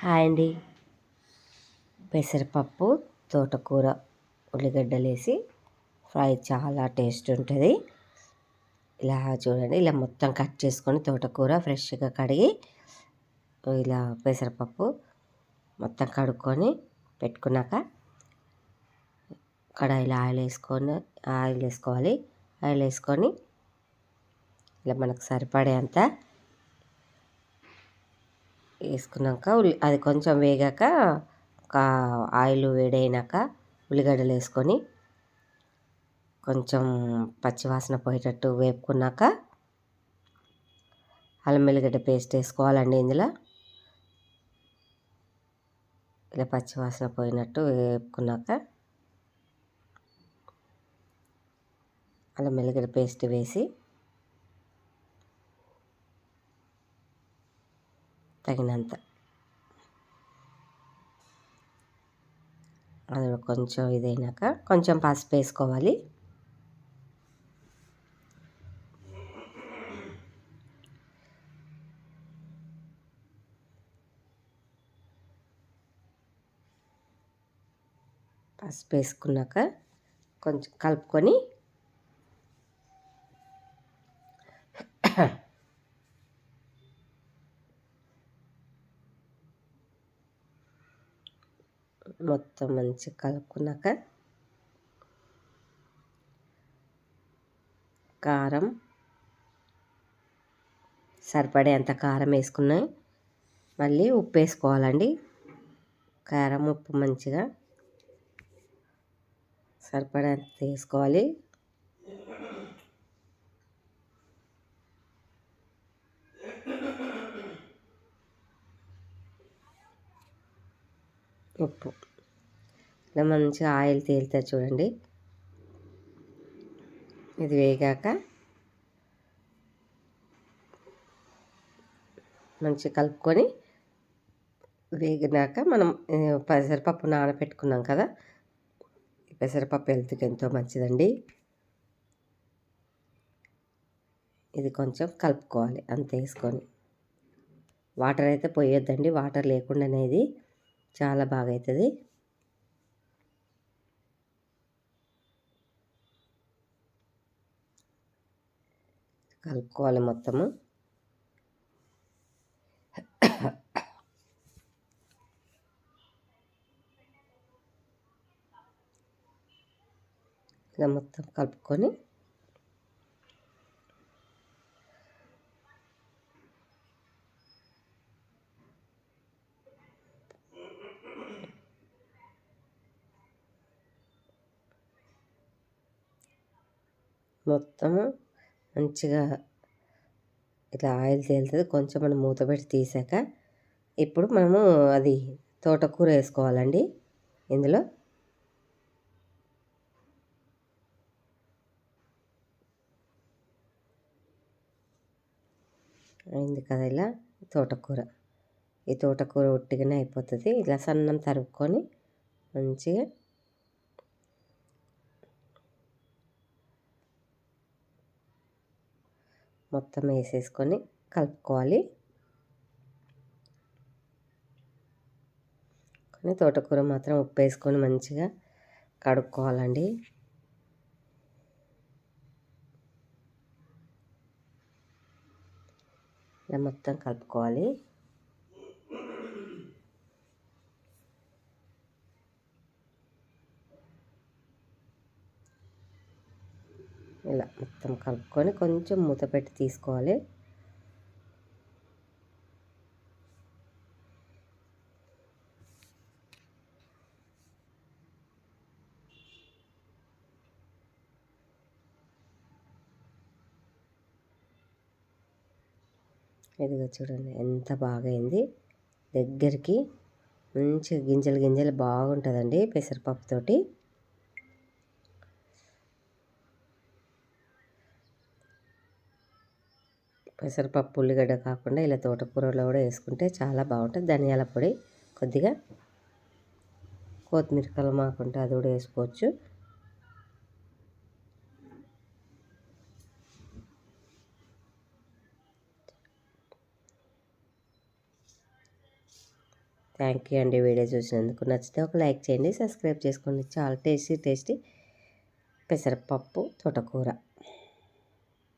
Hi అండి. పెసరపప్పు తోటకూర ఉల్లిగడ్డలు వేసి ఫ్రై చాలా టేస్ట్ ఉంటుంది. ఇలా చూడండి ఇలా మొత్తం కట్ చేసుకొని తోటకూర ఫ్రెష్గా కడిగి ఇలా పెసరపప్పు మొత్తం కడుక్కొని పెట్టుకున్నాక కడాయిలో ఆయిల్ వేసుకొని ఆయిల్ వేసుకోవాలి. ఆయిల్ వేసుకొని ఇలా మనకు సరిపడే అంత వేసుకున్నాక ఉల్లి అది కొంచెం వేగాక ఒక ఆయిల్ వేడైనాక ఉల్లిగడ్డలు వేసుకొని కొంచెం పచ్చివాసన పోయేటట్టు వేపుకున్నాక అల్లం వెల్లిగడ్డ పేస్ట్ వేసుకోవాలండి ఇందులో. ఇలా పచ్చివాసన పోయినట్టు వేపుకున్నాక అల్లం వెల్లిగడ్డ పేస్ట్ వేసి తగినంత. అది కొంచెం ఇదైనాక కొంచెం పసుపు వేసుకోవాలి. పసుపు వేసుకున్నాక కొంచెం కలుపుకొని మొత్తం మంచిగా కలుపుకున్నాక కారం సరిపడే అంత కారం వేసుకున్నాయి మళ్ళీ ఉప్పు వేసుకోవాలండి. కారం ఉప్పు మంచిగా సరిపడేంత వేసుకోవాలి. ఉప్పు. ఇలా మంచిగా ఆయిల్ తేలుతుంది చూడండి. ఇది వేగాక మంచిగా కలుపుకొని వేగినాక మనం పెసరపప్పు నానబెట్టుకున్నాం కదా? పెసరపప్పు హెల్త్కి ఎంతో మంచిదండి. ఇది కొంచెం కలుపుకోవాలి అంత వేసుకొని. వాటర్ అయితే పోయొద్దండి వాటర్ లేకుండానే ఇది. చాలా బాగా అవుతుంది కలుపుకోవాలి మొత్తము. ఇలా మొత్తం కలుపుకొని మొత్తము మంచిగా ఇట్లా ఆయిల్ తేలుతుంది. కొంచెం మనం మూత పెట్టి తీసాక ఇప్పుడు మనము అది తోటకూర వేసుకోవాలండి. ఇందులో అయింది కదా ఇలా తోటకూర. ఈ తోటకూర ఉట్టిగానే అయిపోతుంది. ఇలా సన్నం తరుపుకొని మంచిగా మొత్తం వేసేసుకొని కలుపుకోవాలి. కానీ తోటకూర మాత్రం ఉప్పు వేసుకొని మంచిగా కడుక్కోవాలండి. ఇలా మొత్తం కలుపుకోవాలి. ఇలా మొత్తం కలుపుకొని కొంచెం మూత పెట్టి తీసుకోవాలి. ఇదిగో చూడండి ఎంత బాగా అయింది దగ్గరికి మంచిగా గింజలు గింజలు బాగుంటుందండి పెసరపప్పుతోటి. పెసరపప్పు ఉల్లిగడ్డ కాకుండా ఇలా తోటకూరలో కూడా వేసుకుంటే చాలా బాగుంటుంది. ధనియాల పొడి కొద్దిగా కొత్తిమీర కలమాకుంటే అది కూడా వేసుకోవచ్చు. థ్యాంక్ యూ అండి వీడియో చూసినందుకు. నచ్చితే ఒక లైక్ చేయండి సబ్స్క్రైబ్ చేసుకోండి. చాలా టేస్టీ టేస్టీ పెసరపప్పు తోటకూర.